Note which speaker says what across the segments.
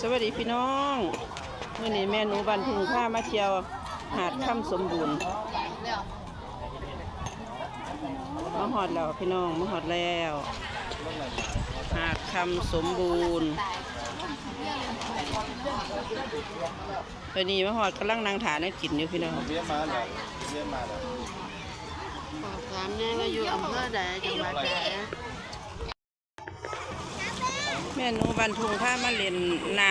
Speaker 1: สวัสดีพี่น้องเมื่อนี้แม่หนูบันทุงผ้ามาเที่ยวหาดค่ำสมบูรณ์มาหอดแล้วพี่น้องมาหอดแล้ว หาดคำสมบูรณ์ตอนนี้มาหอดกำลังนางถานักกินอยู่พี่น้อง
Speaker 2: เบี้ยมาแล้วเบี้ยมาแล้ว
Speaker 3: ถามแน่ว่าอยู่อำเภอใดจังหวัดใด
Speaker 1: แม่นูบันทุงผ้ามาเล่นน้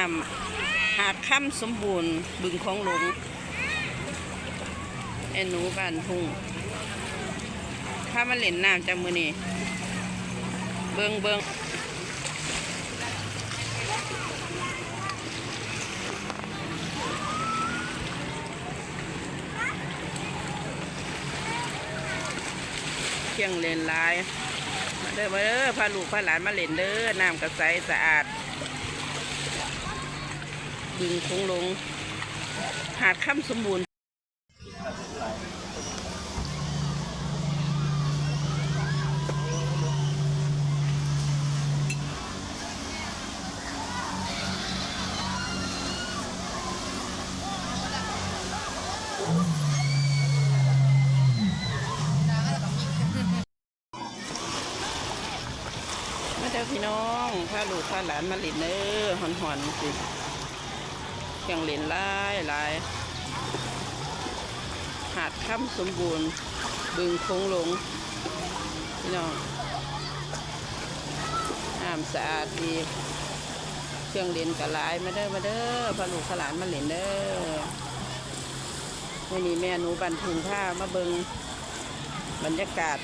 Speaker 1: ำหาดค่ำสมบูรณ์บึงของหลงแม่นูบันทุงผ้ามาเล่นน้ำจากมือนี่เบิงเบิงเที่ยงเล่นลาย เด้อมาเด้อพาลูกพาหลานมาเล่นเด้อน้ำกระใสสะอาด บึงคงลง หาดค่ำสมบูรณ์ ด้อพี่น้องพาลูกพาหลานมาเล่นเด้อหอนหอนสิเที่ยงเล่นหลายหลายหาดค่ำสมบูรณ์ บึงคงหลง พี่น้องน้ำสะอาดดีเครื่องเล่นก็หลายมาเด้อมาเด้อพาลูกพาหลานมาเล่นเด้อวันนี้แม่หนูบันทุงผ้ามาเบิงบรรยากาศ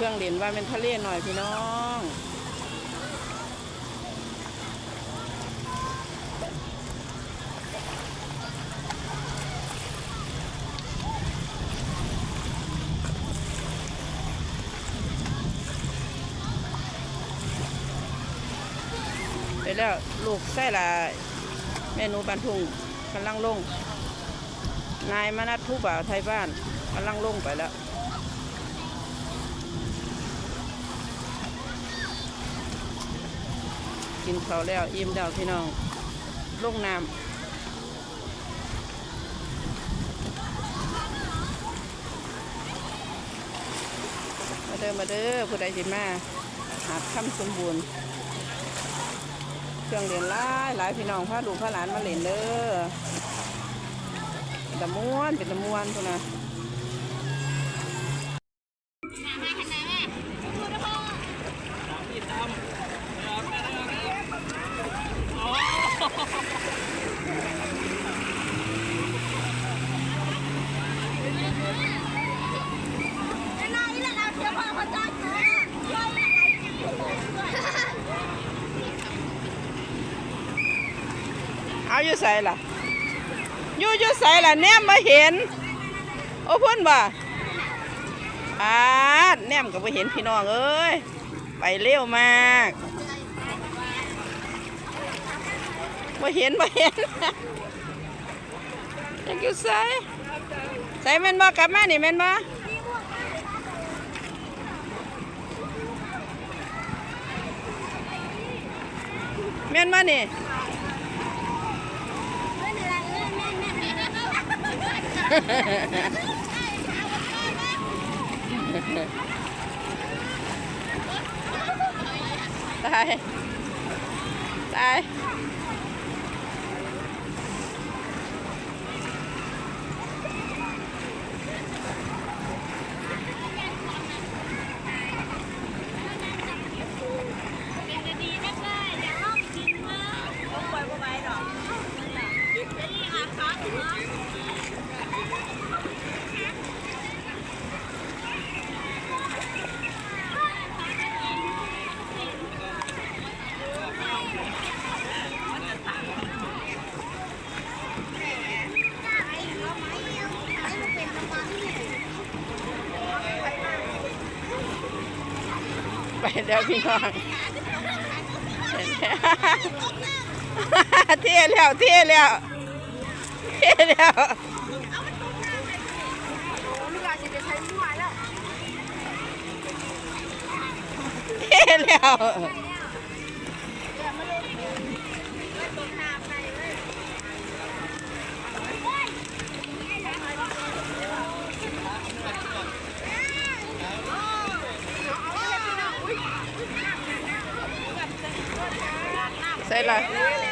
Speaker 1: เครื่องเล่นว่าเป็นทะเลหน่อยพี่น้องไปแล้วลูกไส้ละแม่หนูบันทุงกำลังลง นายมนัดผู้บ่าวไทยบ้านกำลังลงไปแล้ว กินข้าวแล้วอิ่มแล้วพี่น้องลงน้ำมาเด้อมาเด้อผู้ใดสิมาหาค่ำสมบูรณ์เครื่องเรียนหลายหลายพี่น้องพาลูกพาหลานมาเล่นเด้อเป็นตะม้วนเป็นตะม้วนพุ่นนะ เอาอยู่ใส่ล่ะอยู่อยู่ใส่ล่ะแนมมาเห็น โอ้พุ่นบ่อาดแนมก็ไปเห็นพี่น้องเอ้ย ไปเร็วมาก มาเห็นมาเห็นอยากอยู่ใส่ใส่แม่นบ่กลับมานี่แม่นบ่แม่นบ่นี่ตาย ตาย ไปแล้วพี่น้องเท่แล้วเท่แล้ว เดี๋ยวเท่แล้ว
Speaker 4: ใส่เล
Speaker 1: ย